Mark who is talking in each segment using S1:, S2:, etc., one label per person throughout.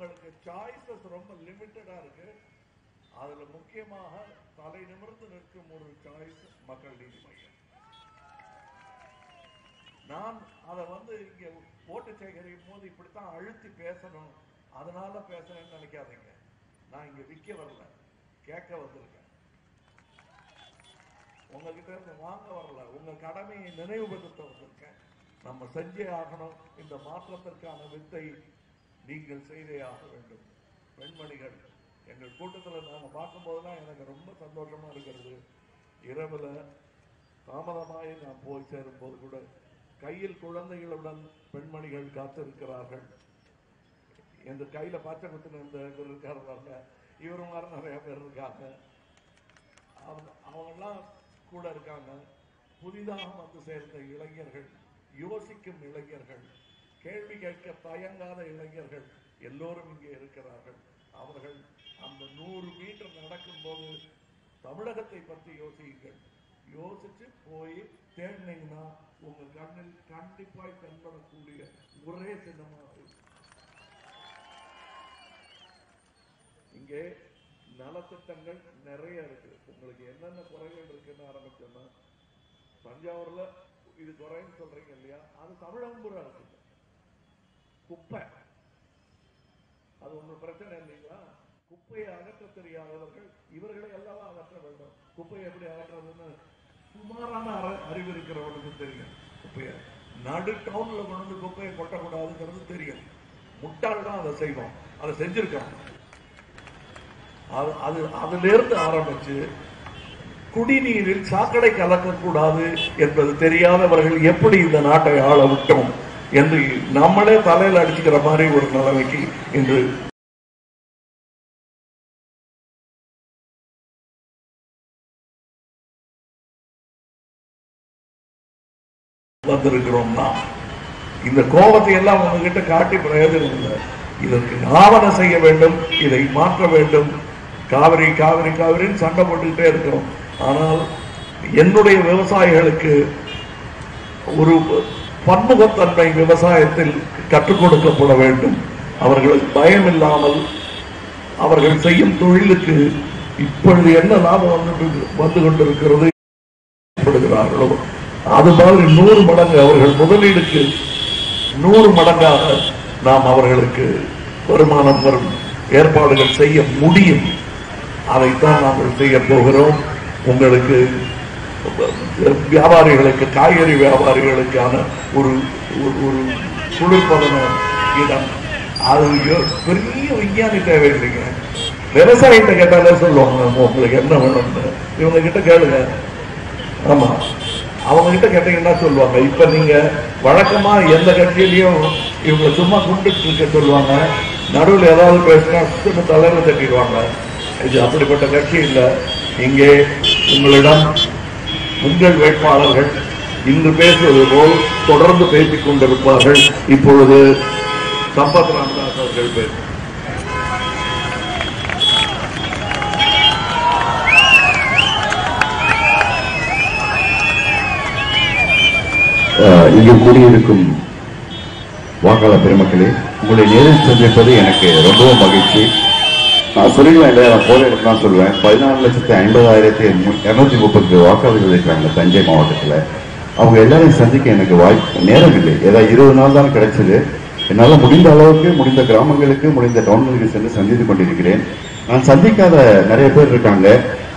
S1: உங்களுக்கு சாய்ஸஸ் ரொம்ப லிமிட்டடா இருக்கு. அதுல முக்கியமாக தலை நிமிர்ந்து நிற்கும் ஒரு சாய்ஸ் மக்கள் நீதி மையம் நான் அதை வந்து இங்க ஓட்டு சேகரிக்கும் போது இப்படித்தான் அழுத்தி பேசணும். அதனால பேசுறேன்னு நினைக்காதீங்க. நான் இங்க விற்க வரல. கேட்க வந்திருக்கேன். உங்ககிட்ட இருந்து வாங்க வரல. உங்க கடமையை நினைவுபடுத்த வந்திருக்கேன். நம்ம செஞ்சே ஆகணும். இந்த மாற்றத்திற்கான வித்தை நீங்கள் செய்தே ஆக வேண்டும். பெண்மணிகள் எங்கள் கூட்டத்தில் நாங்கள் பார்க்கும்போதெல்லாம் எனக்கு ரொம்ப சந்தோஷமா இருக்கிறது. இரவில் தாமதமாய் நான் போய் சேரும்போது கூட கையில் குழந்தைகளுடன் பெண்மணிகள் காத்திருக்கிறார்கள். இந்த கையில பச்சை குத்துன இந்த இவர் இருக்காரு பாருங்க. மாதிரி நிறைய பேர் இருக்காங்க. அவங்க அவங்கெல்லாம் கூட இருக்காங்க. புதிதாக வந்து சேர்ந்த இளைஞர்கள் யோசிக்கும் இளைஞர்கள் கேள்வி கேட்க தயங்காத இளைஞர்கள் எல்லோரும் இங்கே இருக்கிறார்கள். அவர்கள் அந்த நூறு மீட்டர் நடக்கும்போது தமிழகத்தை பற்றி யோசியுங்கள். யோசிச்சு போய் தேடினீங்கன்னா உங்க கண்ணில் கண்டிப்பாய் தென்படக்கூடிய ஒரே சின்னமா இருக்கும். இங்கே நலத்திட்டங்கள் நிறைய இருக்கு. உங்களுக்கு என்னென்ன குறைகள் இருக்குன்னு ஆரம்பிச்சோம்னா தஞ்சாவூர்ல இது குறைன்னு சொல்றீங்க இல்லையா? அது தமிழகம் கூட இருக்குது குப்பை. அது ஒன்றும் பிரச்சனை இல்லைங்களா? குப்பையை அகற்ற தெரியாதவர்கள் இவர்களை அல்லவா அகற்ற வேண்டும். குப்பையை எப்படி அகற்றுறதுன்னு சுமாரான அறிவு இருக்கிறவர்களுக்கு தெரியும். குப்பையை நடு டவுன்ல கொண்டு வந்து குப்பையை கொட்டக்கூடாதுங்கிறது தெரியும். முட்டாள் தான் அதை செய்வோம் அதை செஞ்சிருக்காங்க அது அது அதிலிருந்து ஆரம்பிச்சு குடிநீரில் சாக்கடை கலக்கக்கூடாது என்பது தெரியாதவர்கள் எப்படி இந்த நாட்டை ஆள விட்டோம்? என்று நம்மளே தலையில் அடிச்சுக்கிற மாதிரி ஒரு நிலைமைக்கு இன்று வந்திருக்கிறோம் இந்த கோபத்தை எல்லாம் உங்ககிட்ட காட்டி பிரயோஜனம் இல்லை. இதற்கு ஆவணம் செய்ய வேண்டும் இதை மாற்ற வேண்டும். காவிரி காவிரி காவிரின்னு சண்டை போட்டுக்கிட்டே இருக்கிறோம். ஆனால் என்னுடைய விவசாயிகளுக்கு ஒரு பன்முகத்தன்மை விவசாயத்தில் கற்றுக் கொடுக்கப்பட வேண்டும். அவர்களுக்கு பயம் இல்லாமல் அவர்கள் செய்யும் தொழிலுக்கு இப்பொழுது என்ன லாபம் வந்து வந்து கொண்டிருக்கிறது ஏற்படுகிறார்களோ அது மாதிரி நூறு மடங்கு அவர்கள் முதலீடுக்கு நூறு மடங்காக நாம் அவர்களுக்கு வருமானம் வரும் ஏற்பாடுகள் செய்ய முடியும். அதைத்தான் நாங்கள் செய்ய போகிறோம். உங்களுக்கு வியாபாரிகளுக்கு காய்கறி வியாபாரிகளுக்கான ஒரு ஒரு ஒரு குளிர்பதன இடம். அது பெரிய விஞ்ஞானி தேவையில்லைங்க. விவசாயிகிட்ட கேட்டாலே சொல்லுவாங்க? உங்களுக்கு என்ன வேணும்னு? இவங்க கிட்ட கேளுங்க. ஆமா. அவங்க கிட்ட கேட்டீங்கன்னா சொல்லுவாங்க? இப்ப நீங்க வழக்கமா எந்த கட்சியிலையும் இவங்க சும்மா கும்பிட்டு இருக்க சொல்லுவாங்க. நடுவில் ஏதாவது பேசினா சும்மா தலைவர் தட்டிடுவாங்க. இது அப்படிப்பட்ட கட்சி இல்ல. இங்கே உங்களிடம் உங்கள் வேட்பாளர்கள் இன்று பேசுவது போல் தொடர்ந்து பேசிக் கொண்டிருப்பார்கள். இப்பொழுது சம்பத் ராமதாஸ் அவர்கள் பேச.
S2: இங்கு கூடியிருக்கும் வாக்காளர் பெருமக்களே உங்களை நேரில் சந்திப்பது எனக்கு ரொம்பவும் மகிழ்ச்சி. நான் சொல்லிடுவேன் இல்லையா? நான் போல இடத்துல தான் சொல்லுவேன். பதினாலு லட்சத்தி ஐம்பதாயிரத்தி இரநூத்தி முப்பது வாக்காளர்கள் இருக்கிறாங்க தஞ்சை மாவட்டத்தில். அவங்க எல்லாரையும் சந்திக்க எனக்கு வாய்ப்பு நேரம் இல்லை. ஏதாவது இருபது நாள் தான் கிடைச்சது. என்னால் முடிந்த அளவுக்கு முடிந்த கிராமங்களுக்கு முடிந்த டவுன்களுக்கு சென்று சந்தித்து கொண்டிருக்கிறேன். நான் சந்திக்காத நிறைய பேர் இருக்காங்க.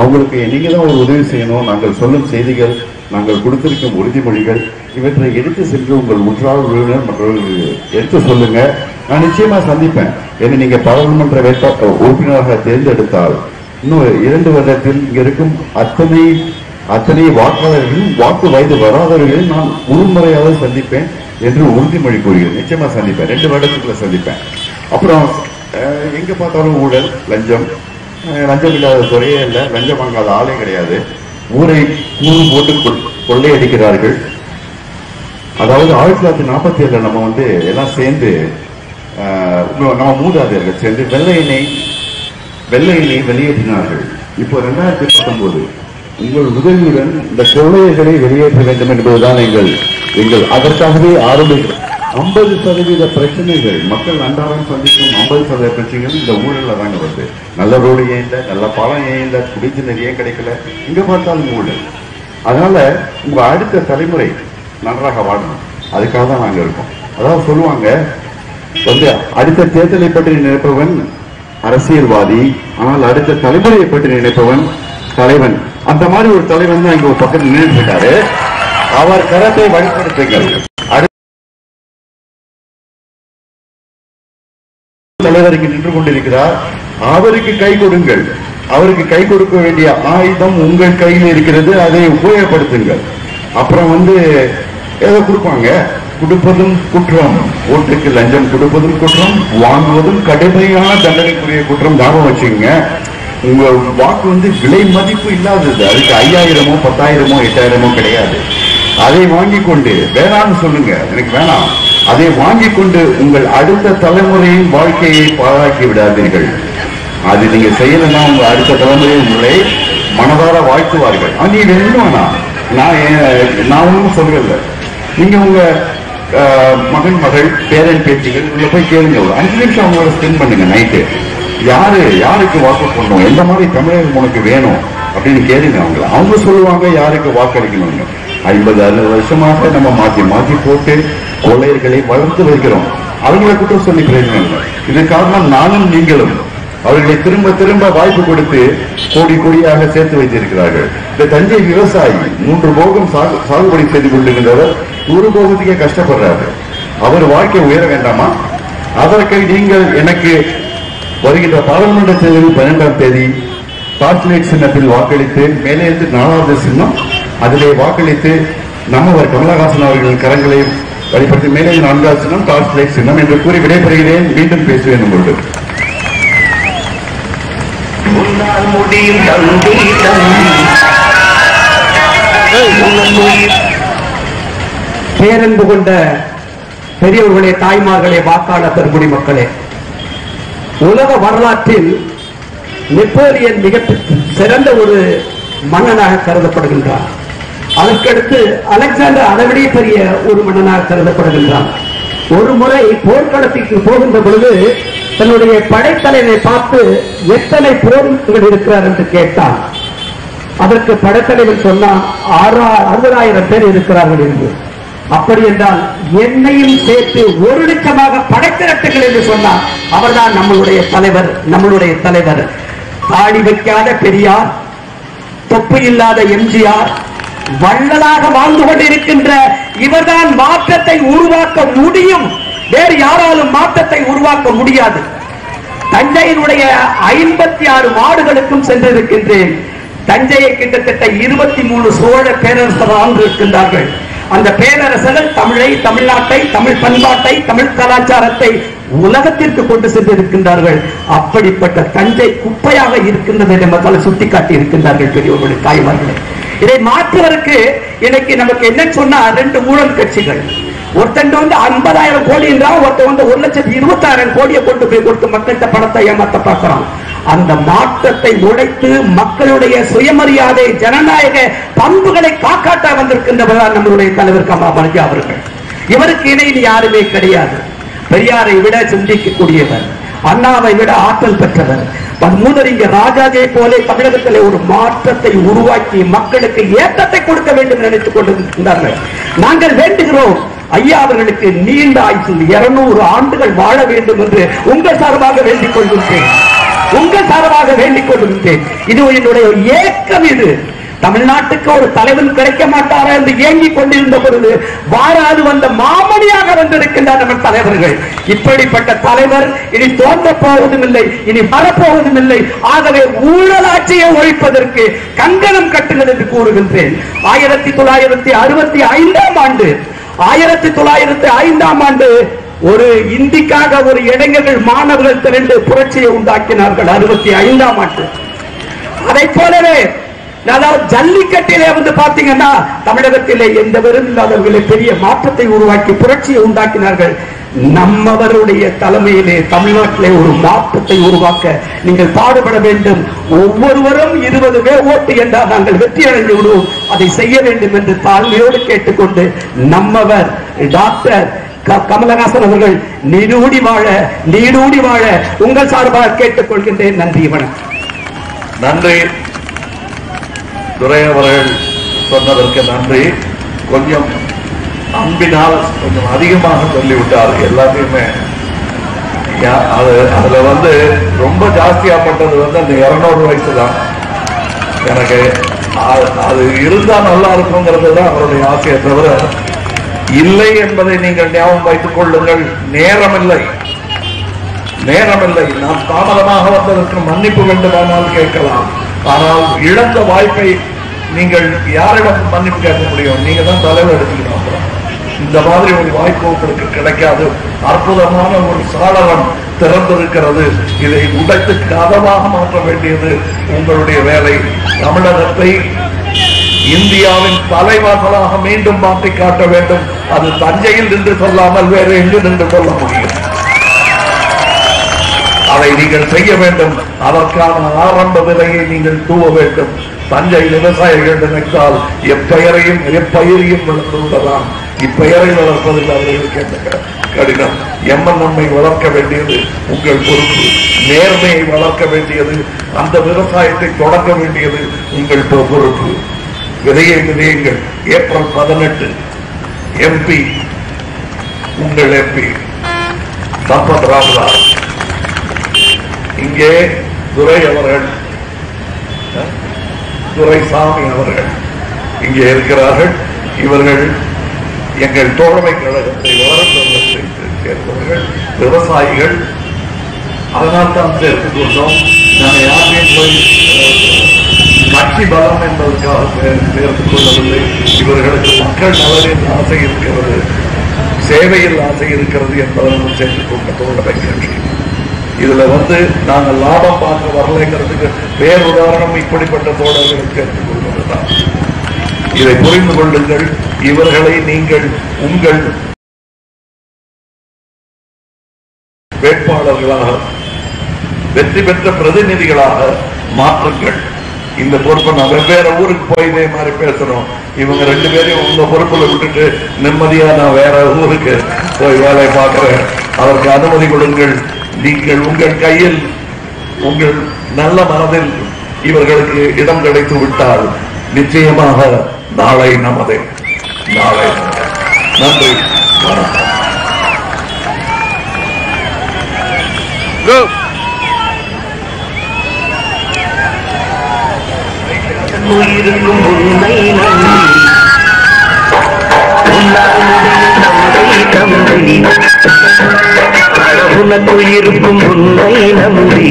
S2: அவங்களுக்கு நீங்கள் தான் ஒரு உதவி செய்யணும். நாங்கள் சொல்லும் செய்திகள் நாங்கள் கொடுத்திருக்கும் உறுதிமொழிகள் இவற்றை எடுத்து சென்று உங்கள் உற்றார் உறவினர் மற்றவர்கள் எடுத்து சொல்லுங்க. நான் நிச்சயமா சந்திப்பேன். என்னை நீங்க பாராளுமன்ற வேட்பா உறுப்பினராக தேர்ந்தெடுத்தால் இன்னும் இரண்டு வருடத்தில் இங்க இருக்கும் அத்தனை அத்தனை வாக்காளர்களும் வாக்கு வயது வராதவர்களையும் நான் உருமுறையாக சந்திப்பேன் என்று உறுதிமொழி கூறுகிறேன். நிச்சயமா சந்திப்பேன். ரெண்டு வருடத்துக்குள்ள சந்திப்பேன். அப்புறம் எங்க பார்த்தாலும் ஊழல் லஞ்சம். லஞ்சம் இல்லாத துறையே இல்லை. லஞ்சம் வாங்காத ஆளே கிடையாது. ஊரை கூறு போட்டு கொள்- கொள்ளையடிக்கிறார்கள். அதாவது ஆயிரத்தி தொள்ளாயிரத்தி நாற்பத்தி ஏழுல நம்ம வந்து எல்லாம் சேர்ந்து ஆஹ், நம்ம மூதாதையர்கள் சேர்ந்து வெள்ளை எண்ணெய் வெள்ளை எண்ணெய் வெளியேற்றினார்கள். இப்போ ரெண்டாயிரத்தி பத்தொன்பது உங்கள் உதவியுடன் இந்த கொள்ளையர்களை வெளியேற்ற வேண்டும் என்பதுதான் எங்கள் எங்கள் அதற்காகவே ஆரம்பிக்கிறோம் ஐம்பது சதவீத பிரச்சனைகள் மக்கள் அன்றாடம் சந்திக்கும் ஐம்பது சதவீத பிரச்சனைகள் இந்த ஊழல்ல தாங்க வருது. நல்ல ரோடு ஏன் இல்லை? நல்ல பழம் ஏன் இல்லை? குடிச்சு ஏன் கிடைக்கல. இங்க பார்த்தாலும் ஊழல். அதனால உங்க அடுத்த தலைமுறை நன்றாக வாழணும். அதுக்காக தான் நாங்க இருக்கோம். அதாவது சொல்லுவாங்க வந்து அடுத்த தேர்தலை பற்றி நினைப்பவன் அரசியல்வாதி ஆனால் அடுத்த தலைமுறையை பற்றி நினைப்பவன் தலைவன். அந்த மாதிரி ஒரு தலைவன் தான் இங்க ஒரு பக்கத்தில் நின்றுட்டு இருக்காரு. அவர் கரத்தை வழிபடுத்துங்கள் அவர் இங்கு நின்று கொண்டிருக்கிறார். அவருக்கு கை கொடுங்கள். அவருக்கு கை கொடுக்க வேண்டிய ஆயுதம் உங்கள் கையில் இருக்கிறது அதை உபயோகப்படுத்துங்கள். அப்புறம் வந்து ஏதோ கொடுப்பாங்க. கொடுப்பதும் குற்றம். ஓட்டுக்கு லஞ்சம் கொடுப்பதும் குற்றம். வாங்குவதும் கடுமையான தண்டனைக்குரிய குற்றம். ஞாபகம் வச்சுக்கோங்க. உங்க வாக்கு வந்து விலை மதிப்பு இல்லாதது. அதுக்கு ஐயாயிரமோ பத்தாயிரமோ எட்டாயிரமோ கிடையாது. அதை வாங்கி கொண்டு வேணாம்னு சொல்லுங்க. எனக்கு வேணாம். அதை வாங்கிக் கொண்டு உங்கள் அடுத்த தலைமுறையின் வாழ்க்கையை பாழாக்கி விடாதீர்கள் அது நீங்க செய்யலன்னா உங்க அடுத்த தலைமுறை உங்களை மனதார வாழ்த்துவார்கள். நீ வேணும் நான் ஏன்- நான் ஒன்றும் சொல்லல நீங்க உங்க மகன் மகள் பேரன் பேச்சுகள் உள்ள போய் கேளுங்க ஒரு அஞ்சு நிமிஷம் அவங்களோட ஸ்பெண்ட் பண்ணுங்க நைட்டு யாரு யாருக்கு வாக்கு பண்ணணும் எந்த மாதிரி தமிழர்கள் உனக்கு வேணும்? அப்படின்னு கேளுங்க அவங்கள. அவங்க சொல்லுவாங்க யாருக்கு வாக்களிக்கணும்னு. ஐம்பது அறுபது வருஷமாக நம்ம மாத்தி மாத்தி போட்டு கொள்ளையர்களை வளர்த்து வைக்கிறோம் அவங்களை குற்றம் சொல்லி பிரயோஜனம் இது காரணம் நானும் நீங்களும். அவர்களை திரும்ப திரும்ப வாய்ப்பு கொடுத்து கோடி கோடியாக சேர்த்து வைத்திருக்கிறார்கள். இந்த தஞ்சை விவசாயி மூன்று போகம் சாகுபடி செய்து கொண்டிருந்தவர் ஒரு போகத்துக்கே கஷ்டப்படுறாரு. அவர் வாழ்க்கை உயர வேண்டாமா? அதற்கு நீங்கள் எனக்கு வருகின்ற பாராளுமன்ற தேர்தலில் பன்னெண்டாம் தேதி டார்ச்லைட் சின்னத்தில் வாக்களித்து மேலே இருந்து நாலாவது சின்னம் அதிலே வாக்களித்து நம்மவர் கமலஹாசன் அவர்களின் கரங்களை வழிபடுத்தி மேலே நான்காவது சின்னம் டார்ச் லைட் சின்னம் என்று கூறி விடைபெறுகிறேன். மீண்டும் பேசுவேன் உங்களோடு.
S3: முடியும் தம்பி தம்பி
S4: பேரன்பு கொண்ட பெரியவர்களே தாய்மார்களே வாக்காளர் பெருங்குடி மக்களே உலக வரலாற்றில் நெப்போலியன் மிக சிறந்த ஒரு மன்னனாக கருதப்படுகின்றார். அதற்கடுத்து அலெக்சாண்டர் அதைவிட பெரிய ஒரு மன்னனாக கருதப்படுகின்றான். ஒரு முறை போர்க்களத்திற்கு போகின்ற பொழுது தன்னுடைய படைத்தலைவரை பார்த்து எத்தனை போர்கள் இருக்கிறார் என்று கேட்டான். அதற்கு படைத்தலைவன் சொன்னான் ஆறா- அறுபதாயிரம் பேர் இருக்கிறார்கள் என்று. அப்படி என்றால் என்னையும் சேர்த்து ஒரு லட்சமாக படைத்திரட்டுகள் என்று சொன்னார் அவர்தான் நம்மளுடைய தலைவர் நம்மளுடைய தலைவர். தாடி வைக்காத பெரியார் தொப்பு இல்லாத எம்ஜிஆர் வள்ளலாக வாழ்ந்து கொண்டிருக்கின்ற இவர்தான் மாற்றத்தை உருவாக்க முடியும். வேறு யாராலும் மாற்றத்தை உருவாக்க முடியாது. தஞ்சையினுடைய ஐம்பத்தி ஆறு வார்டுகளுக்கும் சென்றிருக்கின்றேன். தஞ்சையை கிட்டத்தட்ட இருபத்தி மூணு சோழ பேரரசர் ஆண்டிருக்கின்றார்கள் அந்த பேரரசர்கள் தமிழை தமிழ்நாட்டை தமிழ் பண்பாட்டை தமிழ் கலாச்சாரத்தை உலகத்திற்கு கொண்டு சென்றிருக்கின்றார்கள். அப்படிப்பட்ட தஞ்சை குப்பையாக இருக்கின்றது என்று சுட்டிக்காட்டி இருக்கின்றார்கள் பெரியவர்களுடைய தாய்மார்களே. இதை மாற்றுவதற்கு இன்னைக்கு நமக்கு என்ன சொன்னா ரெண்டு ஊழல் கட்சிகள். ஒருத்தன் வந்து ஐம்பதாயிரம் கோடி என்றால் ஒருத்தன் வந்து ஒரு லட்சத்தி இருபத்தாயிரம் கோடியை கொண்டு போய் கொடுத்து மக்கள்கிட்ட பணத்தை ஏமாத்த பார்க்கிறான். அந்த மாற்றத்தை உடைத்து மக்களுடைய சுயமரியாதை ஜனநாயக பண்புகளை காக்காட்ட வந்திருக்கின்றவர்கள் நம்மளுடைய தலைவர் கமலாமணிஜி அவர்கள். இவருக்கு இணையில் யாருமே கிடையாது. பெரியாரை விட சிந்திக்கக்கூடியவர் அண்ணாவை விட ஆற்றல் பெற்றவர் மூதறிஞர் ராஜாஜியை போல தமிழகத்தில் ஒரு மாற்றத்தை உருவாக்கி மக்களுக்கு ஏற்றத்தை கொடுக்க வேண்டும் நினைத்துக் கொண்டிருக்கின்றார்கள் நாங்கள் வேண்டுகிறோம் ஐயா அவர்களுக்கு நீண்ட ஆயுசில் இருநூறு ஆண்டுகள் வாழ வேண்டும் என்று உங்கள் சார்பாக வேண்டிக் கொள்கின்றேன். உங்கள் சார்பாக வேண்டிக் கொள்கின்றேன். இது என்னுடைய ஏக்கம் இது தமிழ்நாட்டுக்கு ஒரு தலைவன் கிடைக்க மாட்டாரா என்று ஏங்கிக் கொண்டிருந்த பொழுது வாராது வந்த மாமணியாக வந்திருக்கின்றார் நம்ம தலைவர்கள். இப்படிப்பட்ட தலைவர் இனி தோன்ற போவதும் இல்லை இனி வரப்போவதும் இல்லை ஆகவே ஊழலாட்சியை ஒழிப்பதற்கு கங்கணம் கட்டுங்கள் என்று கூறுகின்றேன். ஆயிரத்தி தொள்ளாயிரத்தி அறுபத்தி ஐந்தாம் ஆண்டு ஆயிரத்தி தொள்ளாயிரத்தி ஐந்தாம் ஆண்டு ஒரு இந்திக்காக ஒரு இளைஞர்கள் மாணவர்கள் திரண்டு புரட்சியை உண்டாக்கினார்கள் அறுபத்தி ஐந்தாம் ஆண்டு. அதை போலவே அதாவது ஜல்லிக்கட்டிலே வந்து பாத்தீங்கன்னா தமிழகத்திலே எந்த வெறும் இல்லாதவர்களை பெரிய மாற்றத்தை உருவாக்கி புரட்சியை உண்டாக்கினார்கள். நம்மவருடைய தலைமையிலே தமிழ்நாட்டிலே ஒரு மாற்றத்தை உருவாக்க நீங்கள் பாடுபட வேண்டும். ஒவ்வொருவரும் இருபது பேர் ஓட்டு என்றால் நாங்கள் வெற்றி அடைந்து விடுவோம். அதை செய்ய வேண்டும் என்று தாழ்மையோடு கேட்டுக்கொண்டு நம்மவர் டாக்டர் க- கமலஹாசன் அவர்கள் நீடூடி வாழ நீடூடி வாழ உங்கள் சார்பாக கேட்டுக்கொள்கின்றேன். நன்றி வணக்கம்.
S1: நன்றி. துரை அவர்கள் சொன்னதற்கு நன்றி. கொஞ்சம் அன்பினால் கொஞ்சம் அதிகமாக சொல்லிவிட்டார் எல்லாத்தையுமே. அது அதுல வந்து ரொம்ப ஜாஸ்தியாப்பட்டது வந்து அந்த இருநூறு வயசு தான். எனக்கு அது- அது இருந்தா நல்லா இருக்குங்கிறது தான் அவருடைய ஆசையை தவிர இல்லை என்பதை நீங்கள் ஞாபகம் வைத்துக் கொள்ளுங்கள். நேரமில்லை. நேரமில்லை. நாம் தாமதமாக வந்ததற்கு மன்னிப்பு வேண்டுமானால் கேட்கலாம். ஆனால் இழந்த வாய்ப்பை நீங்கள் யாரிடம் மன்னிப்பு கேட்க முடியும்? நீங்க தான் தலைவர் எடுத்துக்கணும் இந்த மாதிரி ஒரு வாய்ப்பு உங்களுக்கு கிடைக்காது. அற்புதமான ஒரு சாளரம் திறந்திருக்கிறது. இதை உடைத்து கதவாக மாற்ற வேண்டியது உங்களுடைய வேலை. தமிழகத்தை இந்தியாவின் தலைவாசலாக மீண்டும் மாற்றி காட்ட வேண்டும். அது தஞ்சையில் நின்று சொல்லாமல் வேறு எங்கு நின்று சொல்ல முடியும். அதை நீங்கள் செய்ய வேண்டும். அதற்கான ஆரம்ப விலையை நீங்கள் தூவ வேண்டும். தஞ்சை விவசாயிகள் நினைத்தால் எப்பெயரையும் எப்பயிரையும் வளர்த்து இப்பெயரை வளர்ப்பதில் அவர்களுக்கு கேட்ட கடினம். கடினம் எம்என்எம்ஐ வளர்க்க வேண்டியது உங்கள் பொறுப்பு. நேர்மையை வளர்க்க வேண்டியது அந்த விவசாயத்தை தொடங்க வேண்டியது உங்கள் பொறுப்பு. விதையை விதையுங்கள். ஏப்ரல் பதினெட்டு எம்பி உங்கள் எம்பி சம்பத் ராமதாஸ். இங்கே துரை அவர்கள் துரைசாமி அவர்கள் இங்கே இருக்கிறார்கள். இவர்கள் எங்கள் தோழமை கழகத்தை வளர்ந்தவர்களை சேர்ந்தவர்கள் விவசாயிகள். அதனால் தான் சேர்த்துக் கொண்டோம். நான் யாரையும் போய் கட்சி பலம் என்பதற்காக சேர்த்துக் கொள்ளவில்லை. இவர்களுக்கு மக்கள் நலனில் ஆசை இருக்கிறது சேவையில் ஆசை இருக்கிறது என்பதனால் சேர்த்துக் கொண்ட தோழமை கட்சி இதுல வந்து நாங்கள் லாபம் பார்க்க வரலைங்கிறதுக்கு வேறு உதாரணம் இப்படிப்பட்ட தோழர்களை சேர்த்துக் கொள்வதுதான். இதை புரிந்து கொள்ளுங்கள். இவர்களை நீங்கள் உங்கள் வேட்பாளர்களாக வெற்றி பெற்ற பிரதிநிதிகளாக மாற்றுங்கள். இந்த பொறுப்பை நான் வெவ்வேறு ஊருக்கு போய் இதே மாதிரி பேசுறோம். இவங்க ரெண்டு பேரையும் உங்க பொறுப்புல விட்டுட்டு நிம்மதியா நான் வேற ஊருக்கு போய் வேலை பார்க்கிறேன். அதற்கு அனுமதி கொடுங்கள். நீங்கள் உங்கள் கையில் உங்கள் நல்ல மனதில் இவர்களுக்கு இடம் கிடைத்து விட்டால் நிச்சயமாக நாளை நமதே. நாளை நன்றி. வணக்கம்.
S3: உயிருக்கும் உண்மை நன்றி உன்னால் முடியும் தந்தை தம்பி உனக்குள் இருக்கும் உன்னை நம்பி.